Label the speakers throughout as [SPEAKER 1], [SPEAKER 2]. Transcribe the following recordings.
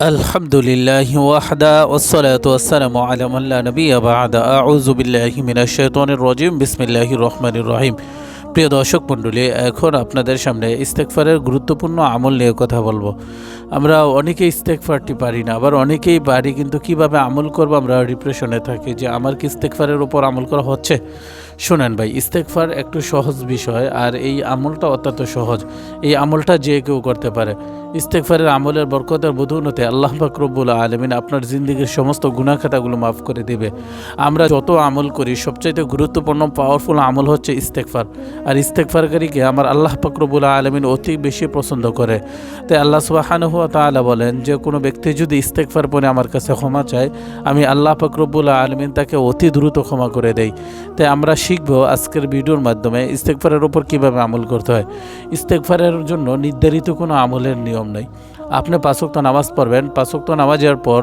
[SPEAKER 1] الحمد لله وحده والصلاة والسلام على من لا نبي بعد أعوذ بالله من الشيطان الرجيم بسم الله الرحمن الرحيم প্রিয় দর্শক মণ্ডলী এখন আপনাদের সামনে ইস্তেকফারের গুরুত্বপূর্ণ আমল নিয়ে কথা বলবো আমরা অনেকেই ইস্তেকফারটি পারি না, আবার অনেকেই পারি, কিন্তু কীভাবে আমল করব আমরা ডিপ্রেশনে থাকি যে আমার কি ইস্তেকফারের ওপর আমল করা হচ্ছে? শোনেন ভাই ইস্তেকফার একটু সহজ বিষয়, আর এই আমলটা অত্যন্ত সহজ। এই আমলটা যে কেউ করতে পারে। ইস্তেকফারের আমলের বরকতের বধুনতে আল্লাহ বাকরবুল আলমিন আপনার জিন্দিগির সমস্ত গুণাখাতাগুলো মাফ করে দিবে। আমরা যত আমল করি, সবচাইতে গুরুত্বপূর্ণ পাওয়ারফুল আমল হচ্ছে ইস্তেকফার আর ইস্তেকফারকারীকে আমার আল্লাহ পাকরবুল আলমিন অতি বেশি পছন্দ করে। তাই আল্লাহ সুবাহানুয়া তালা বলেন, যে কোনো ব্যক্তি যদি ইস্তেকফার পরে আমার কাছে ক্ষমা চায়, আমি আল্লাহ পাকরবুল আলমিন তাকে অতি দ্রুত ক্ষমা করে দেই। তাই আমরা শিখব আজকের ভিডিওর মাধ্যমে ইস্তেকফারের ওপর কীভাবে আমল করতে হয়। ইস্তেকফারের জন্য নির্ধারিত কোনো আমলের নিয়ম নেই। আপনি পাঁচক্ত নামাজ পড়বেন পাঁচক্ত নামাজের পর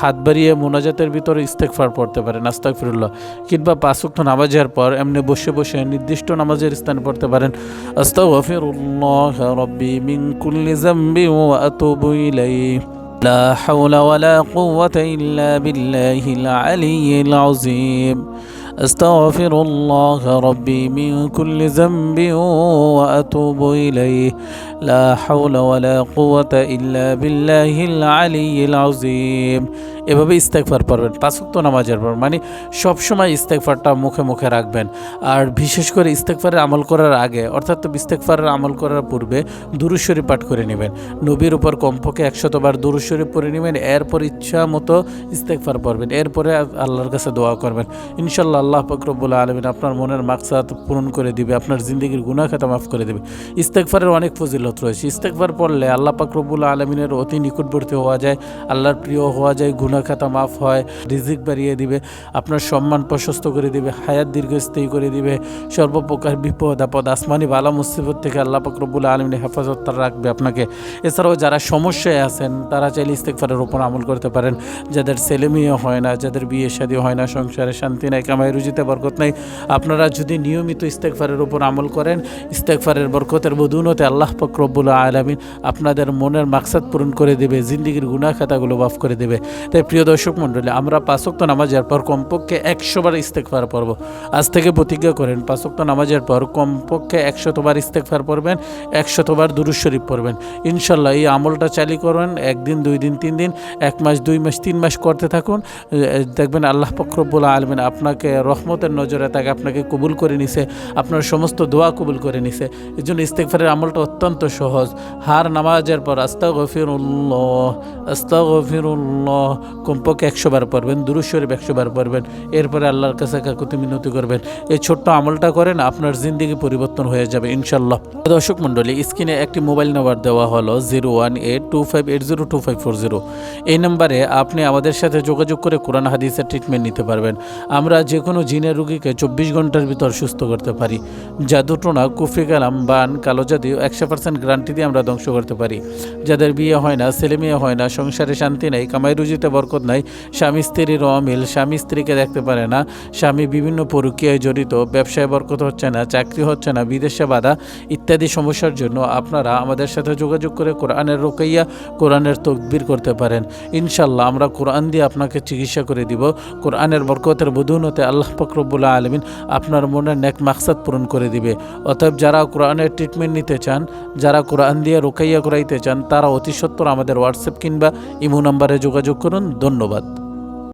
[SPEAKER 1] হাত বাড়িয়ে মোনাজাতের ভিতরে ইস্তেকফার পড়তে পারেন আস্তাক ফিরুল্লাহ কিংবা পাঁচক্ত নামাজের পর এমনি বসে বসে নির্দিষ্ট নামাজের স্থানে পড়তে পারেন, আস্তাগফিরুল্লাহ রব্বি মিন কুল্লি জাম্বি ওয়া আতুবু ইলাইহি। لا حول ولا قوة إلا بالله العلي العظيم. أستغفر الله ربي من كل ذنب وأتوب إليه. لا حول ولا قوة إلا بالله العلي العظيم. এভাবে ইস্তেকফার পারবেন পাঁচক্ত নামাজের পর মানে সবসময় ইস্তেকফারটা মুখে মুখে রাখবেন। আর বিশেষ করে ইস্তেকফারের আমল করার আগে, অর্থাৎ ইস্তেকফারের আমল করার পূর্বে দুরুশ্বরী পাঠ করে নেবেন। নবীর উপর কমপক্ষে একশতবার দুরুশ দুরুশ্বরী পড়ে নেবেন এরপর ইচ্ছা মতো ইস্তেকফার পড়বেন। এরপরে আল্লাহর কাছে দোয়া করবেন। ইনশাল্লাহ আল্লাহ ফকরবুল আলমিন আপনার মনের মাকসাদ পূরণ করে দিবে, আপনার জিন্দগির গুনাহ খাতা মাফ করে দেবে। ইস্তেকফারের অনেক ফজিলত রয়েছে। ইস্তেকফার পড়লে আল্লাহ পাকরবুল আলমিনের অতি নিকটবর্তী হওয়া যায়, আল্লাহর প্রিয় হওয়া যায় গুনাহ খাতা মাফ হয়, রিজিক বাড়িয়ে দিবে, আপনার সম্মান প্রশস্ত করে দিবে, হায়াত দীর্ঘস্থায়ী করে দিবে, সর্বপ্রকার বিপদ, আপদ, আসমানি বালা, মুসিবত থেকে আল্লাহ পাকরবুল আলমিনের হেফাজত রাখবে আপনাকে। এছাড়াও যারা সমস্যায় আছেন, তারা চাইলে ইস্তেকফারের উপর আমল করতে পারেন। যাদের ছেলে মেয়ে হয় না, যাদের বিয়ে শাদী হয় না, সংসারে শান্তি নাই, কামাই, রুজিতে বরকত নাই, আপনারা যদি নিয়মিত ইস্তেকফারের উপর আমল করেন ইস্তেকফারের বরকতের বধুনতে আল্লাহ ফকরবুল আলমিন আপনাদের মনের মাকসাদ পূরণ করে দেবে, জিন্দিগির গুনাহ খাতাগুলো মাফ করে দেবে। তাই প্রিয় দর্শক মণ্ডলী, আমরা পাঁচক্ত নামাজের পর কমপক্ষে একশোবার ইস্তেকফার পড়ব। আজ থেকে প্রতিজ্ঞা করেন পাঁচক্ত নামাজের পর কমপক্ষে একশতবার ইস্তেকফার পড়বেন একশতবার দুরুজ শরীফ পড়বেন। ইনশাল্লাহ এই আমলটা চালু করবেন, একদিন দুই দিন, তিন দিন, এক মাস, দুই মাস, তিন মাস করতে থাকুন। দেখবেন আল্লাহ ফকরবুল আলমিন আপনাকে রহমতের নজরে তাকে আপনাকে কবুল করে নিছে, আপনার সমস্ত দোয়া কবুল করে নিছে। এই জন্য ইস্তেকফারের আমলটা অত্যন্ত সহজ। হার নামাজের পর আস্তা গফিরুল্লাহ আস্তা গফিরুল্লাহ কমপক্ষে একশো বার পড়বেন দুরুজ শরীফ একশো বার পড়বেন, এরপরে আল্লাহর কাছে কাকুতি মিনতি করবেন। এই ছোট্ট আমলটা করেন, আপনার জিন্দিগি পরিবর্তন হয়ে যাবে ইনশাল্লাহ দর্শক মণ্ডলী, স্ক্রিনে একটি মোবাইল নাম্বার দেওয়া হলো zero one eight two five eight zero two five four zero এই নাম্বারে আপনি আমাদের সাথে যোগাযোগ করে কোরআন হাদিসের ট্রিটমেন্ট নিতে পারবেন আমরা যে কোনো জিনের রুগীকে চব্বিশ ঘণ্টার ভিতর সুস্থ করতে পারি জাদুটোনা কুফরি কালাম বান কালো জাতি একশো পার্সেন্ট গ্যারান্টি দিয়ে আমরা ধ্বংস করতে পারি যাদের বিয়ে হয় না ছেলে মেয়ে হয় না সংসারে শান্তি নেই কামাই রুজিতে বরকত নাই স্বামী স্ত্রীর অমিল স্বামী স্ত্রীকে দেখতে পারে না স্বামী বিভিন্ন প্রক্রিয়ায় জড়িত ব্যবসায় বরকত হচ্ছে না চাকরি হচ্ছে না বিদেশে বাধা ইত্যাদি সমস্যার জন্য আপনারা আমাদের সাথে যোগাযোগ করে কোরআনের রোকাইয়া কোরআনের তকবির করতে পারেন। ইনশাল্লাহ আমরা কোরআন দিয়ে আপনাকে চিকিৎসা করে দিব। কোরআনের বরকতের বধুনতে আল্লাহ ফকরবুল্লাহ আলমিন আপনার মনে নেক মাকসাদ পূরণ করে দিবে। অতএব যারা কোরআনের ট্রিটমেন্ট নিতে চান, যারা কোরআন দিয়ে রোকাইয়া করাইতে চান, তারা অতি সত্বর আমাদের হোয়াটসঅ্যাপ কিংবা ইমো নাম্বারে যোগাযোগ করুন। ধন্যবাদ।